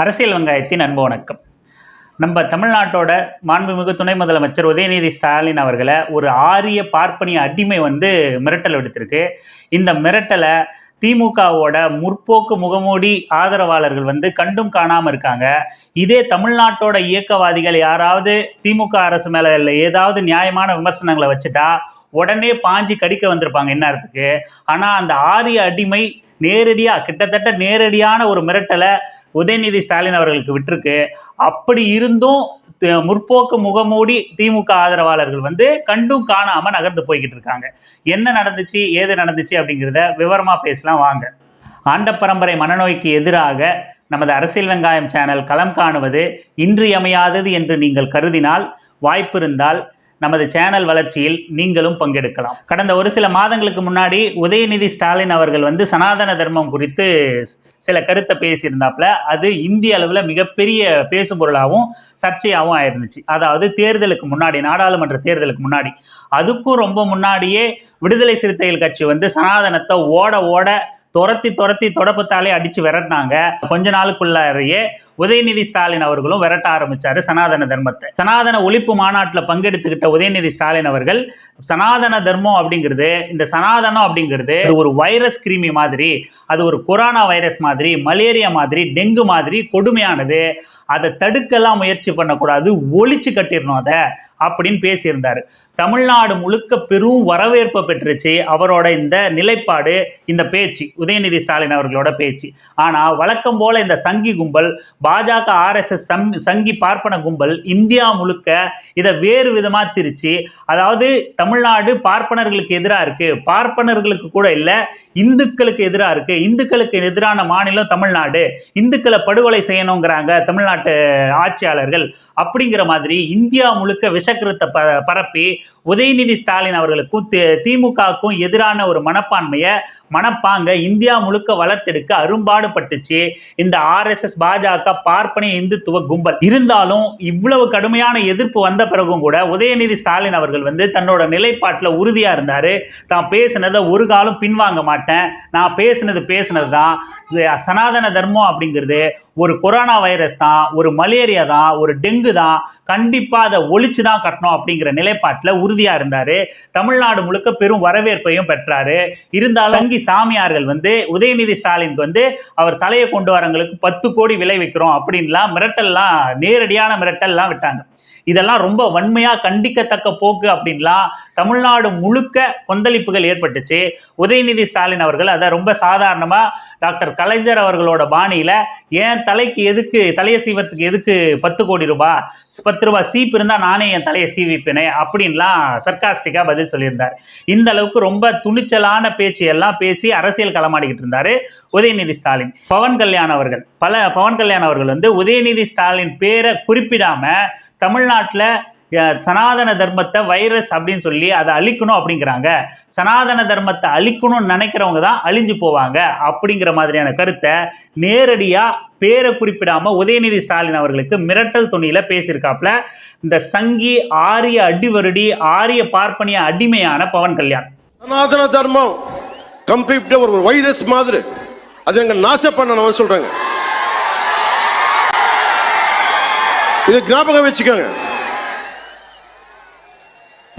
அரசியல் வெங்காயத்தின் அன்பு வணக்கம். நம்ம தமிழ்நாட்டோட மாண்புமிகு துணை முதலமைச்சர் உதயநிதி ஸ்டாலின் அவர்களை ஒரு ஆரிய பார்ப்பனிய அடிமை வந்து மிரட்டல் விடுத்திருக்கு. இந்த மிரட்டலை திமுகவோட முற்போக்கு முகமூடி ஆதரவாளர்கள் வந்து கண்டும் காணாமல் இருக்காங்க. இதே தமிழ்நாட்டோட இயக்கவாதிகள் யாராவது திமுக அரசு மேலே இல்லை ஏதாவது நியாயமான விமர்சனங்களை வச்சுட்டா உடனே பாஞ்சி கடிக்க வந்திருப்பாங்க இந்நேரத்துக்கு. ஆனால் அந்த ஆரிய அடிமை நேரடியாக கிட்டத்தட்ட நேரடியான ஒரு மிரட்டலை உதயநிதி ஸ்டாலின் அவர்களுக்கு விட்டிருக்கு. அப்படி இருந்தும் முற்போக்கு முகமூடி திமுக ஆதரவாளர்கள் வந்து கண்டும் காணாமல் நகர்ந்து போய்கிட்டு இருக்காங்க. என்ன நடந்துச்சு ஏது நடந்துச்சு அப்படிங்கிறத விவரமாக பேசலாம் வாங்க. ஆண்ட பரம்பரை மனநோய்க்கு எதிராக நமது அரசியல் வெங்காயம் சேனல் களம் காணுவது இன்றியமையாதது என்று நீங்கள் கருதினால் வாய்ப்பிருந்தால் நமது சேனல் வளர்ச்சியில் நீங்களும் பங்கெடுக்கலாம். கடந்த ஒரு சில மாதங்களுக்கு முன்னாடி உதயநிதி ஸ்டாலின் அவர்கள் வந்து சனாதன தர்மம் குறித்து சில கருத்தை பேசியிருந்தாப்புல அது இந்திய அளவில் மிகப்பெரிய பேசும் பொருளாகவும் சர்ச்சையாகவும் ஆயிருந்துச்சு. அதாவது தேர்தலுக்கு முன்னாடி நாடாளுமன்ற தேர்தலுக்கு முன்னாடி அதுக்கும் ரொம்ப முன்னாடியே விடுதலை சிறுத்தைகள் கட்சி வந்து சனாதனத்தை ஓட ஓட துரத்தி துரத்தி தொடப்பத்தாலே அடிச்சு விரட்டினாங்க. கொஞ்ச நாளுக்குள்ளாரையே உதயநிதி ஸ்டாலின் அவர்களும் விரட்ட ஆரம்பிச்சாரு சனாதன தர்மத்தை. சனாதன ஒழிப்பு மாநாட்டில் பங்கெடுத்துக்கிட்ட உதயநிதி ஸ்டாலின் அவர்கள் சனாதன தர்மம் அப்படிங்கிறது இந்த சனாதனம் அப்படிங்கிறது ஒரு வைரஸ் கிருமி மாதிரி அது ஒரு கொரோனா வைரஸ் மாதிரி மலேரியா மாதிரி டெங்கு மாதிரி கொடுமையானது. அதை தடுக்கலாம் முயற்சி பண்ணக்கூடாது ஒழிச்சு கட்டிடணும் அதை. அப்படின்னு பேசியிருந்தார். தமிழ்நாடு முழுக்க பெரும் வரவேற்பை பெற்றுச்சு அவரோட இந்த நிலைப்பாடு இந்த பேச்சு உதயநிதி ஸ்டாலின் அவர்களோட பேச்சு. ஆனால் வழக்கம் போல இந்த சங்கி கும்பல் பாஜக ஆர்எஸ்எஸ் சம் சங்கி பார்ப்பன கும்பல் இந்தியா முழுக்க இதை வேறு விதமாக திரிச்சு அதாவது தமிழ்நாடு பார்ப்பனர்களுக்கு எதிராக இருக்குது பார்ப்பனர்களுக்கு கூட இல்லை இந்துக்களுக்கு எதிராக இருக்குது இந்துக்களுக்கு எதிரான மாநிலம் தமிழ்நாடு இந்துக்களை படுகொலை செய்யணுங்கிறாங்க தமிழ்நாட்டு ஆட்சியாளர்கள் அப்படிங்கிற மாதிரி இந்தியா முழுக்க விஷ விஷக்கிருத்தை ப பரப்பி உதயநிதி ஸ்டாலின் அவர்களுக்கும் திமுகவுக்கும் எதிரான ஒரு மனப்பான்மையை மனப்பாங்க இந்தியா முழுக்க வளர்த்தெடுக்க அரும்பாடு பட்டுச்சு இந்த ஆர்எஸ்எஸ் பாஜக பார்ப்பனிய இந்துத்துவ கும்பல். இருந்தாலும் இவ்வளவு கடுமையான எதிர்ப்பு வந்த பிறகும் கூட உதயநிதி ஸ்டாலின் அவர்கள் வந்து தன்னோட நிலைப்பாட்டில் உறுதியாக இருந்தார். தான் பேசுனதை ஒரு காலம் பின்வாங்க மாட்டேன். நான் பேசினது பேசுனது தான் சனாதன தர்மம் அப்படிங்கிறது ஒரு கொரோனா வைரஸ் தான் ஒரு மலேரியா தான் ஒரு டெங்கு தான். கண்டிப்பாக அதை ஒழிச்சு தான் கட்டணும் அப்படிங்கிற நிலைப்பாட்டில் உறுதியாக இருந்தார். தமிழ்நாடு முழுக்க பெரும் வரவேற்பையும் பெற்றாரு. இருந்தாலும் சங்கி சாமியார்கள் வந்து உதயநிதி ஸ்டாலினுக்கு வந்து அவர் தலையை கொண்டு வரவங்களுக்கு பத்து கோடி விளைவிக்கிறோம் அப்படின்லாம் மிரட்டல்லாம் நேரடியான மிரட்டல்லாம் விட்டாங்க. இதெல்லாம் ரொம்ப வன்மையாக கண்டிக்கத்தக்க போக்கு அப்படின்லாம் தமிழ்நாடு முழுக்க கொந்தளிப்புகள் ஏற்பட்டுச்சு. உதயநிதி ஸ்டாலின் அவர்கள் அதை ரொம்ப சாதாரணமாக டாக்டர் கலைஞர் அவர்களோட பாணியில் என் தலைக்கு எதுக்கு தலையை சீவத்துக்கு எதுக்கு பத்து கோடி ரூபாய் பத்து ரூபாய் சீப் இருந்தால் நானே என் தலையை சீவிப்பேனே அப்படின்லாம் சர்க்காஸ்டிக்காக பதில் சொல்லியிருந்தார். இந்த அளவுக்கு ரொம்ப துணிச்சலான பேச்சு எல்லாம் பேசி அரசியல் களமாடிக்கிட்டு இருந்தார் உதயநிதி ஸ்டாலின். பவன் கல்யாண் அவர்கள். பல பவன் கல்யாண் அவர்கள் வந்து உதயநிதி ஸ்டாலின் பேரை குறிப்பிடாம தமிழ்நாட்டில் சனாதன தர்மத்தை வைரஸ் அப்படின்னு சொல்லி அதை அழிக்கணும் அப்படிங்கிறாங்க. சனாதன தர்மத்தை அழிக்கணும்னு நினைக்கிறவங்க தான் அழிஞ்சு போவாங்க அப்படிங்கிற மாதிரியான கருத்தை நேரடியாக பேரை குறிப்பிடாம உதயநிதி ஸ்டாலின் அவர்களுக்கு மிரட்டல் துணியில் பேசியிருக்காப்புல. இந்த சங்கி ஆரிய அடிவருடி ஆரிய பார்ப்பனிய அடிமையான பவன் கல்யாண். சனாதன தர்மம் கம்ப்ளீட் ஒரு வைரஸ் மாதிரி. அது எங்க நாச பண்ணணும் சொல்றாங்க. இது ஞாபகம் வச்சுக்கோங்க.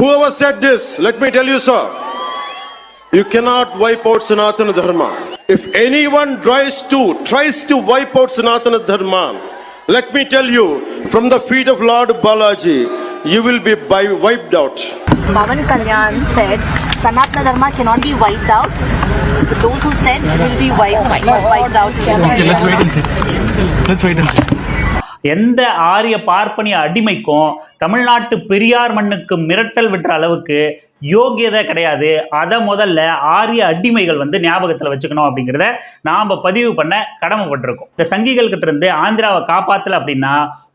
Whoever said this, let me tell you, sir, you cannot wipe out Sanatana Dharma. If anyone tries to tries to wipe out Sanatana Dharma, let me tell you, from the feet of Lord Balaji, you will be bi- wiped out. Pavan Kalyan said Sanatana Dharma cannot be wiped out. Those who said will be wiped, wiped out. Okay, let's wait and see. Let's wait and see. எந்த ஆரிய பார்ப்பனிய அடிமைக்கும் தமிழ்நாட்டு பெரியார் மண்ணுக்கு மிரட்டல் விடுற அளவுக்கு யோகியதை கிடையாது. அதை முதல்ல ஆரிய அடிமைகள் வந்து ஞாபகத்தில் வச்சுக்கணும் அப்படிங்கிறத நாம் பதிவு பண்ண கடமைப்பட்டிருக்கோம். இந்த சங்கிகள் கிட்ட இருந்து ஆந்திராவை காப்பாற்றல அப்படின்னா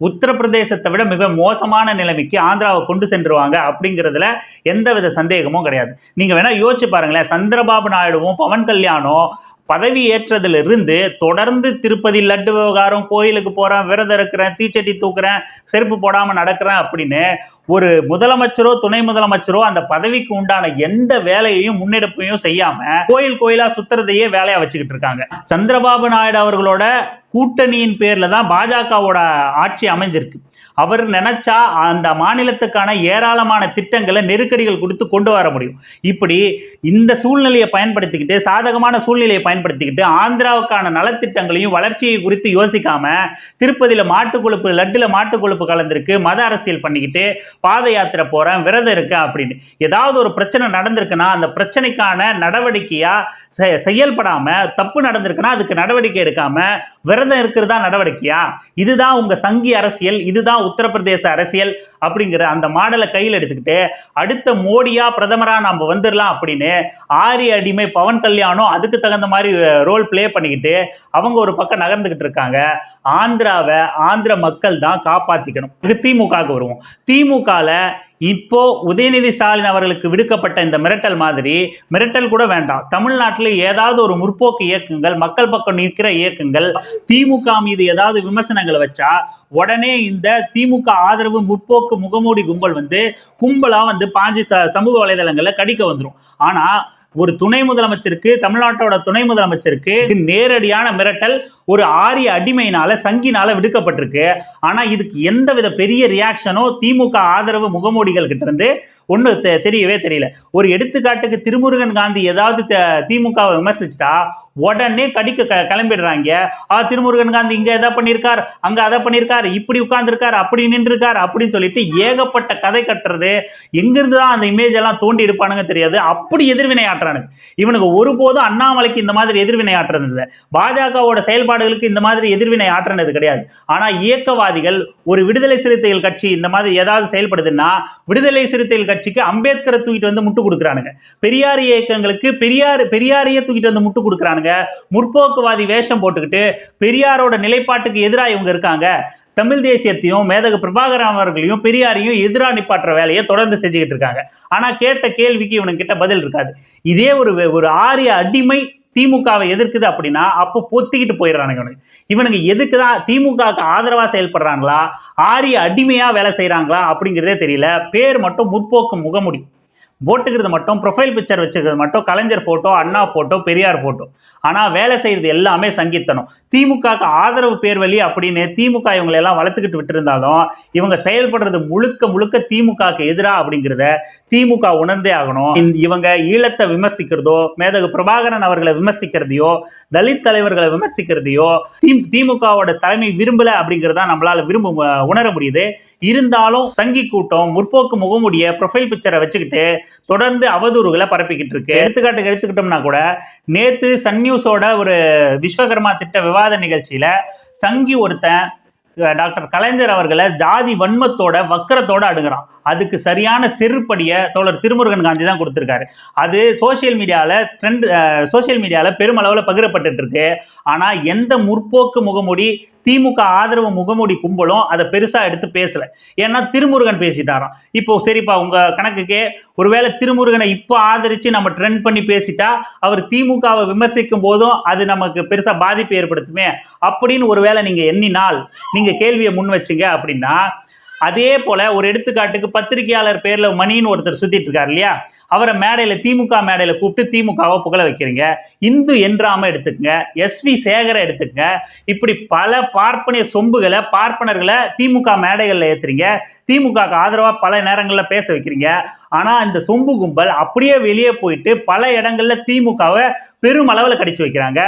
உத்தரப்பிரதேசத்தை விட மிக மோசமான நிலைமைக்கு ஆந்திராவை கொண்டு சென்றுருவாங்க அப்படிங்கிறதுல எந்தவித சந்தேகமும் கிடையாது. நீங்கள் வேணால் யோசிச்சு பாருங்களேன். சந்திரபாபு நாயுடுவும் பவன் கல்யாணும் பதவி ஏற்றதிலிருந்து தொடர்ந்து திருப்பதி லட்டு விவகாரம் கோயிலுக்கு போகிறேன் விரதம் இருக்கிறேன் தீச்சட்டி தூக்குறேன் செருப்பு போடாமல் நடக்கிறேன் அப்படின்னு ஒரு முதலமைச்சரோ துணை முதலமைச்சரோ அந்த பதவிக்கு உண்டான எந்த வேலையையும் முன்னெடுப்பையும் செய்யாம கோயில் கோயிலாக சுத்துறதையே வேலையாக வச்சுக்கிட்டு இருக்காங்க. சந்திரபாபு நாயுடு அவர்களோட கூட்டணியின் பேரில் தான் பாஜகவோட ஆட்சி அமைஞ்சிருக்கு. அவர் நினச்சா அந்த மாநிலத்துக்கான ஏராளமான திட்டங்களை நெருக்கடிகள் கொடுத்து கொண்டு வர முடியும். இப்படி இந்த சூழ்நிலையை பயன்படுத்திக்கிட்டு சாதகமான சூழ்நிலையை பயன்படுத்திக்கிட்டு ஆந்திராவுக்கான நலத்திட்டங்களையும் வளர்ச்சியை குறித்து யோசிக்காம திருப்பதியில் மாட்டு கொழுப்பு லட்டுல மாட்டு கொழுப்பு மத அரசியல் பண்ணிக்கிட்டு பாத யாத்திரை போகிறேன் விரதம் இருக்கேன் அப்படின்னு. ஏதாவது ஒரு பிரச்சனை நடந்திருக்குன்னா அந்த பிரச்சனைக்கான நடவடிக்கையாக செ- தப்பு நடந்திருக்குன்னா அதுக்கு நடவடிக்கை எடுக்காமல் விரத விரதம் இருக்கிறதா நடவடிக்கையா? இதுதான் உங்க சங்கி அரசியல் இதுதான் உத்தரப்பிரதேச அரசியல். அப்படிங்கிற அந்த மாடலை கையில் எடுத்துக்கிட்டு அடுத்த மோடியா பிரதமராக நம்ம வந்துடலாம் அப்படின்னு ஆரிய அடிமை பவன் கல்யாணம் அதுக்கு தகுந்த மாதிரி ரோல் ப்ளே பண்ணிக்கிட்டு அவங்க ஒரு பக்கம் நகர்ந்துக்கிட்டு இருக்காங்க. ஆந்திராவை ஆந்திர மக்கள் தான் காப்பாற்றிக்கணும் இது திமுகவுக்கு வருவோம். திமுகவில் இப்போ உதயநிதி ஸ்டாலின் அவர்களுக்கு விடுக்கப்பட்ட இந்த மிரட்டல் மாதிரி மிரட்டல் கூட வேண்டாம். தமிழ்நாட்டில் ஏதாவது ஒரு முற்போக்கு இயக்கங்கள் மக்கள் பக்கம் நிற்கிற இயக்கங்கள் திமுக மீது ஏதாவது விமர்சனங்களை வச்சா உடனே இந்த திமுக ஆதரவு முற்போக்கு முகமூடி கும்பல் வந்து கும்பலா வந்து பாஞ்சு ச சமூக வலைதளங்களில் கடிக்க வந்துடும் ஆனா ஒரு துணை முதலமைச்சருக்கு தமிழ்நாட்டோட துணை முதலமைச்சருக்கு நேரடியான மிரட்டல் ஒரு ஆரிய அடிமையினால சங்கினால விடுக்கப்பட்டிருக்கு. ஆனா இதுக்கு எந்த வித பெரிய ரியாக்ஷனோ திமுக ஆதரவு முகமூடிகள் கிட்ட இருந்து ஒன்று தெரியவே தெரியல. ஒரு எடுத்துக்காட்டுக்கு திருமுருகன் காந்தி ஏதாவது திமுகவை விமர்சிச்சிட்டா உடனே கடிக்க க- கிளம்பிடுறாங்க. ஆ திருமுருகன் காந்தி இங்க எதை பண்ணியிருக்கார் அங்க அதை பண்ணியிருக்கார் இப்படி உட்கார்ந்துருக்கார் அப்படி நின்றுருக்கார் அப்படின்னு சொல்லிட்டு ஏகப்பட்ட கதை கட்டுறது. எங்கிருந்து தான் அந்த இமேஜ் எல்லாம் தோண்டி எடுப்பானுங்க தெரியாது. அப்படி எதிர்வினை ஆட்டுறானுங்க இவனுக்கு ஒருபோதும் அண்ணாமலைக்கு இந்த மாதிரி எதிர்வினை ஆற்றுறது இல்லை. பாஜகவோட செயல்பாடுகளுக்கு இந்த மாதிரி எதிர்வினை ஆற்றினது கிடையாது. ஆனால் இயக்கவாதிகள் ஒரு விடுதலை சிறுத்தைகள் கட்சி இந்த மாதிரி ஏதாவது செயல்படுதுன்னா விடுதலை சிறுத்தைகள் கட்சிக்கு அம்பேத்கரை தூக்கிட்டு வந்து முட்டு கொடுக்குறானுங்க. பெரியார் இயக்கங்களுக்கு பெரியார் பெரியாரையே தூக்கிட்டு வந்து முட்டு கொடுக்குறானுங்க. முற்போக்குவாதி வேஷம் போட்டுக்கிட்டு பெரியாரோட நிலைப்பாட்டுக்கு எதிராக இவங்க இருக்காங்க. தமிழ் தேசியத்தையும் மேதக பிரபாகரன் அவர்களையும் பெரியாரையும் எதிராக நிப்பாட்டுற வேலையை தொடர்ந்து செஞ்சுக்கிட்டு இருக்காங்க. ஆனால் கேட்ட கேள்விக்கு இவனுக்கிட்ட பதில் இருக்காது. இதே ஒரு ஒரு ஆரிய அடிமை திமுகவை எதிர்க்குது அப்படின்னா அப்போ பொத்திக்கிட்டு போயிடுறானுங்க இவனுக்கு இவனுக்கு எதுக்கு தான் திமுகவுக்கு ஆதரவாக செயல்படுறாங்களா ஆரிய அடிமையாக வேலை செய்கிறாங்களா அப்படிங்கிறதே தெரியல. பேர் மட்டும் முற்போக்கு முகமுடி. போட்டுக்கிறது மட்டும் ப்ரொஃபைல் பிக்சர் வச்சுக்கிறது மட்டும் Kalaignar photo Anna photo Periyar photo ஆனால் வேலை செய்கிறது எல்லாமே சங்கித்தனம் திமுகக்கு ஆதரவு பேர் வழி அப்படின்னு திமுக இவங்களை எல்லாம் வளர்த்துக்கிட்டு விட்டுருந்தாலும் இவங்க செயல்படுறது முழுக்க முழுக்க திமுகக்கு எதிராக அப்படிங்கிறத திமுக உணர்ந்தே ஆகணும். இவங்க ஈழத்தை விமர்சிக்கிறதோ மேதகு பிரபாகரன் அவர்களை விமர்சிக்கிறதையோ தலித் தலைவர்களை விமர்சிக்கிறதையோ திமுகவோட தலைமை விரும்பல அப்படிங்கிறத நம்மளால விரும்ப உணர முடியுது. இருந்தாலும் சங்கி கூட்டம் முற்போக்கு முகமுடைய ப்ரொஃபைல் பிக்சரை வச்சுக்கிட்டு தொடர்ந்து அவதூறுகளை பரப்பிக்கிட்டு இருக்கு. எடுத்துக்காட்டுக்கு எடுத்துக்கிட்டோம்னா கூட நேத்து சன் நியூஸோட ஒரு விஸ்வகர்மா திட்ட விவாத நிகழ்ச்சியில் சங்கி ஒருத்தன் டாக்டர் கலைஞர் அவர்களை ஜாதி வன்மத்தோட வக்கரத்தோட அடுங்குறான் அதுக்கு சரியான செருப்படியை தோழர் திருமுருகன் காந்தி தான் கொடுத்துருக்காரு. அது சோஷியல் மீடியாவில் ட்ரெண்ட் சோஷியல் மீடியாவில் பெருமளவில் பகிரப்பட்டுட்டு இருக்கு ஆனால் எந்த முற்போக்கு முகமூடி திமுக ஆதரவு முகமூடி கும்பலும் அதை பெருசாக எடுத்து பேசலை. ஏன்னா திருமுருகன் பேசிட்டாராம். இப்போ சரிப்பா உங்கள் கணக்குக்கே ஒருவேளை திருமுருகனை இப்போ ஆதரித்து நம்ம ட்ரெண்ட் பண்ணி பேசிட்டா அவர் திமுகவை விமர்சிக்கும் போதும் அது நமக்கு பெருசாக பாதிப்பு ஏற்படுத்துமே. அப்படின்னு ஒருவேளை நீங்கள் எண்ணினால் நீங்கள் கேள்வியை முன் வச்சீங்க அப்படின்னா அதே போல ஒரு எடுத்துக்காட்டுக்கு பத்திரிகையாளர் பேரில் மணின்னு ஒருத்தர் சுத்திட்டு இருக்காரு இல்லையா? அவரை மேடையில் திமுக மேடையில் கூப்பிட்டு திமுகவை புகழ வைக்கிறீங்க. இந்து என்றாம எடுத்துக்கங்க. எஸ்வி சேகரை எடுத்துக்கங்க. இப்படி பல பார்ப்பனிய சொம்புகளை பார்ப்பனர்களை திமுக மேடைகளில் ஏற்றுறீங்க திமுகவுக்கு ஆதரவாக பல நேரங்களில் பேச வைக்கிறீங்க. ஆனால் இந்த சொம்பு கும்பல் அப்படியே வெளியே போயிட்டு பல இடங்களில் திமுகவை பெருமளவில் கடிச்சு வைக்கிறாங்க.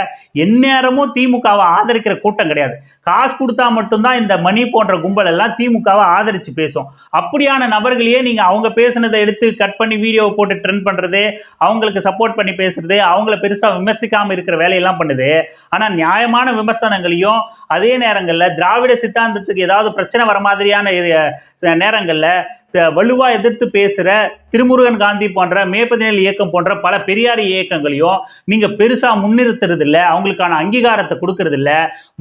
எந்நேரமும் திமுகவை ஆதரிக்கிற கூட்டம் கிடையாது. காசு கொடுத்தா மட்டும்தான் இந்த மணி போன்ற கும்பல் எல்லாம் திமுகவை ஆதரித்து பேசும். அப்படியான நபர்களையே நீங்கள் அவங்க பேசுனதை எடுத்து கட் பண்ணி வீடியோவை போட்டு ட்ரெண்ட் பண்ணுறது அவங்களுக்கு சப்போர்ட் பண்ணி பேசுறது அவங்கள பெருசாக விமர்சிக்காமல் இருக்கிற வேலையெல்லாம் பண்ணுது. ஆனால் நியாயமான விமர்சனங்களையும் அதே நேரங்களில் திராவிட சித்தாந்தத்துக்கு ஏதாவது பிரச்சனை வர மாதிரியான நேரங்களில் வலுவாக எதிர்த்து பேசுகிற திருமுருகன் காந்தி போன்ற மே பதினேழு இயக்கம் போன்ற பல பெரியார் இயக்கங்களையும் நீங்க பெருசா முன்னிறுத்துறது இல்ல அவங்களுக்கான அங்கீகாரத்தை கொடுக்கறது இல்ல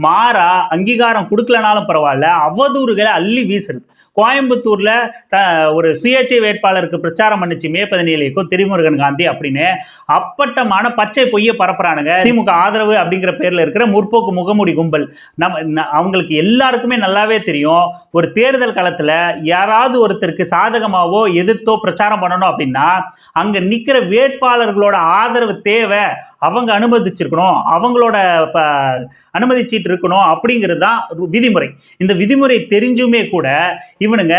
மாறா அங்கீகாரம் கொடுக்கலனாலும் பரவாயில்ல. அவதூறுகளை அள்ளி வீசுறது. கோயம்புத்தூரில் த- ஒரு சுயேட்சை வேட்பாளருக்கு பிரச்சாரம் பண்ணிச்சு மே பதினேழுக்கும் திருமுருகன் காந்தி அப்படின்னு. அப்பட்டமான பச்சை பொய்யை பரப்புறானுங்க. திமுக ஆதரவு அப்படிங்கிற பேரில் இருக்கிற முற்போக்கு முகமூடி கும்பல். நம்ம அவங்களுக்கு எல்லாருக்குமே நல்லாவே தெரியும். ஒரு தேர்தல் காலத்தில் யாராவது ஒருத்தருக்கு சாதகமாகவோ எதிர்த்தோ பிரச்சாரம் பண்ணணும் அப்படின்னா அங்கே நிற்கிற வேட்பாளர்களோட ஆதரவு தேவை. அவங்க அனுமதிச்சிருக்கணும். அவங்களோட ப- அனுமதி சீட்டு இருக்கணும் அப்படிங்கிறது தான் விதிமுறை. இந்த விதிமுறை தெரிஞ்சுமே கூட இவனுங்க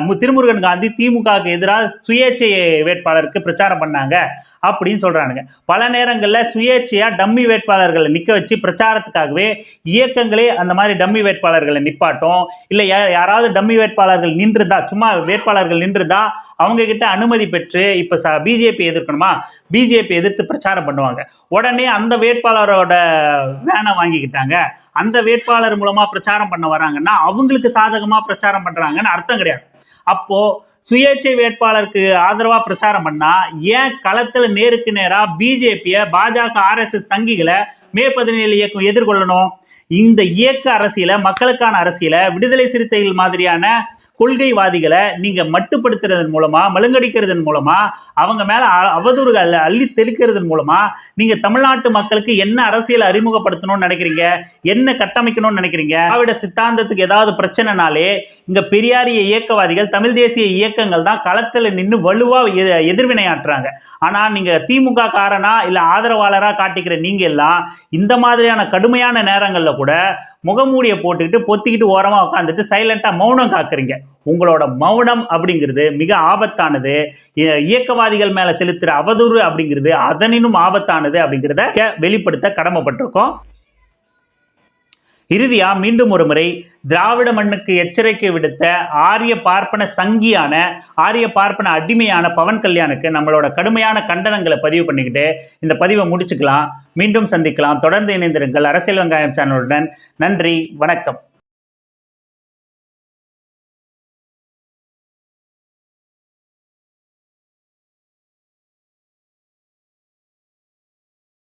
மு- திருமுருகன் காந்தி திமுகவுக்கு எதிராக சுயேட்சை வேட்பாளருக்கு பிரச்சாரம் பண்ணாங்க அப்படின்னு சொல்கிறானுங்க பல நேரங்களில் சுயேட்சையாக டம்மி வேட்பாளர்களை நிற்க வச்சு பிரச்சாரத்துக்காகவே இயக்கங்களே அந்த மாதிரி டம்மி வேட்பாளர்களை நிப்பாட்டும். இல்லை யா- யாராவது டம்மி வேட்பாளர்கள் நின்றுதா சும்மா வேட்பாளர்கள் நின்றுதா அவங்கக்கிட்ட அனுமதி பெற்று இப்போ ச பிஜேபி எதிர்க்கணுமா? பிஜேபி எதிர்த்து பிரச்சாரம் பண்ணுவாங்க. உடனே அந்த வேட்பாளரோட வேனை வாங்கிக்கிட்டாங்க. அந்த வேட்பாளர் மூலமா பிரச்சாரம் பண்ண வராங்கன்னா அவங்களுக்கு சாதகமா பிரச்சாரம் பண்றாங்கன்னு அர்த்தம் கிடையாது. அப்போ சுயேட்சை வேட்பாளருக்கு ஆதரவா பிரச்சாரம் பண்ணா ஏன் களத்துல நேருக்கு நேரா பிஜேபிய பாஜக ஆர்எஸ்எஸ் சங்கிகளை மே பதினேழு இயக்கம் எதிர்கொள்ளணும்? இந்த இயக்க அரசியலை மக்களுக்கான அரசியலை விடுதலை சிறுத்தைகள் மாதிரியான கொள்கைவாதிகளை நீங்க மட்டுப்படுத்துறதன் மூலமா மழுங்கடிக்கிறதன் மூலமா அவங்க மேல அவதூறுகள் அள்ளி தெளிக்கிறதன் மூலமா நீங்க தமிழ்நாட்டு மக்களுக்கு என்ன அரசியல் அறிமுகப்படுத்தணும்னு நினைக்கிறீங்க? என்ன கட்டமைக்கணும்னு நினைக்கிறீங்க? திராவிட சித்தாந்தத்துக்கு ஏதாவது பிரச்சனைனாலே இங்க பெரியாரிய இயக்கவாதிகள் தமிழ் தேசிய இயக்கங்கள் தான் களத்துல நின்று வலுவா எ- எதிர்வினையாற்றுறாங்க. ஆனா நீங்க திமுக காரனா இல்ல ஆதரவாளரா காட்டிக்கிற நீங்க எல்லாம் இந்த மாதிரியான கடுமையான நேரங்கள்ல கூட முகமூடியை போட்டுக்கிட்டு பொத்திக்கிட்டு ஓரமா உட்காந்துட்டு சைலண்ட்டாக மௌனம் காக்குறீங்க. உங்களோட மௌனம் அப்படிங்கிறது மிக ஆபத்தானது. இயக்கவாதிகள் மேல செலுத்துற அவதூறு அப்படிங்கிறது அதனினும் ஆபத்தானது அப்படிங்கிறத வெளிப்படுத்த கடமைப்பட்டிருக்கோம். இறுதியா மீண்டும் ஒரு முறை திராவிட மண்ணுக்கு எச்சரிக்கை விடுத்த ஆரிய பார்ப்பன சங்கியான ஆரிய பார்ப்பன அடிமையான பவன் கல்யாணுக்கு நம்மளோட கடுமையான கண்டனங்களை பதிவு பண்ணிக்கிட்டு இந்த பதிவை முடிச்சுக்கலாம். மீண்டும் சந்திக்கலாம். தொடர்ந்து இணைந்திருங்கள். அரசியல் வெங்காயம் சேனலுடன். நன்றி. வணக்கம்.